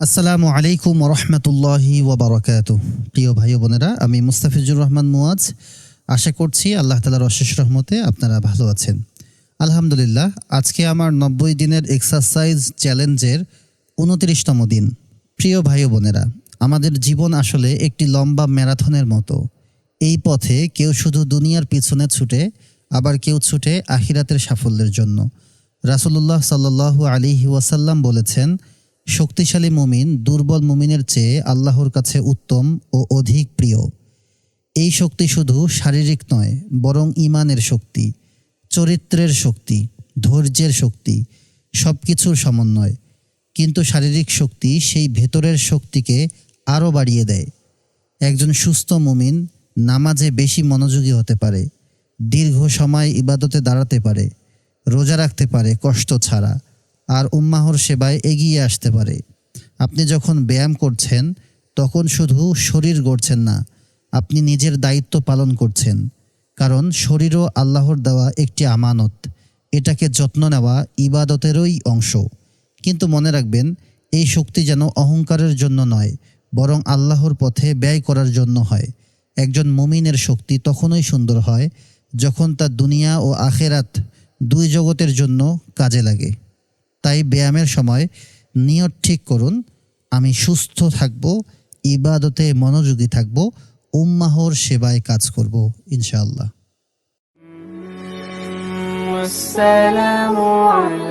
আসসালামু আলাইকুম রহমতুল্লাহি ওবরাকাত প্রিয় ভাই বোনেরা, আমি মুস্তাফিজুর রহমান মুয়াজ। আশা করছি আল্লাহ তালার অশেষ রহমতে আপনারা ভালো আছেন। আলহামদুলিল্লাহ, আজকে আমার নব্বই দিনের এক্সারসাইজ চ্যালেঞ্জের উনত্রিশতম দিন। প্রিয় ভাই বোনেরা, আমাদের জীবন আসলে একটি লম্বা ম্যারাথনের মতো। এই পথে কেউ শুধু দুনিয়ার পিছনে ছুটে, আবার কেউ ছুটে আখিরাতের সাফল্যের জন্য। রাসূলুল্লাহ সাল্লাল্লাহু আলাইহি ওয়াসাল্লাম বলেছেন শক্তিশালী মুমিন, দুর্বল মুমিনের চেয়ে আল্লাহর কাছে উত্তম ও অধিক প্রিয়। এই শক্তি শুধু শারীরিক নয়, বরং ইমানের শক্তি, চরিত্রের শক্তি, ধৈর্যের শক্তি সব কিছুর সমন্বয়। কিন্তু শারীরিক শক্তি সেই ভেতরের শক্তিকে আরও বাড়িয়ে দেয়। একজন সুস্থ মুমিন নামাজে বেশি মনোযোগী হতে পারে, দীর্ঘ সময় ইবাদতে দাঁড়াতে পারে, রোজা রাখতে পারে কষ্ট ছাড়া। আর উম্মাহর সেবায় এগিয়ে আসতে পারে। আপনি যখন ব্যায়াম করছেন, তখন শুধু শরীর গড়ছেন না, আপনি নিজের দায়িত্ব পালন করছেন। কারণ শরীরও আল্লাহর দেওয়া একটি আমানত। এটাকে যত্ন নেওয়া ইবাদতেরই অংশ। কিন্তু মনে রাখবেন, এই শক্তি যেন অহংকারের জন্য নয়, বরং আল্লাহর পথে ব্যয় করার জন্য হয়। একজন মুমিনের শক্তি তখনই সুন্দর হয়, যখন তা দুনিয়া ও আখেরাত দুই জগতের জন্য কাজে লাগে। তাই ব্যায়ামের সময় নিয়ত ঠিক করুন। আমি সুস্থ থাকব, ইবাদতে মনোযোগী থাকব, উম্মাহর সেবায় কাজ করব, ইনশাআল্লাহ। আসসালামু আলাইকুম।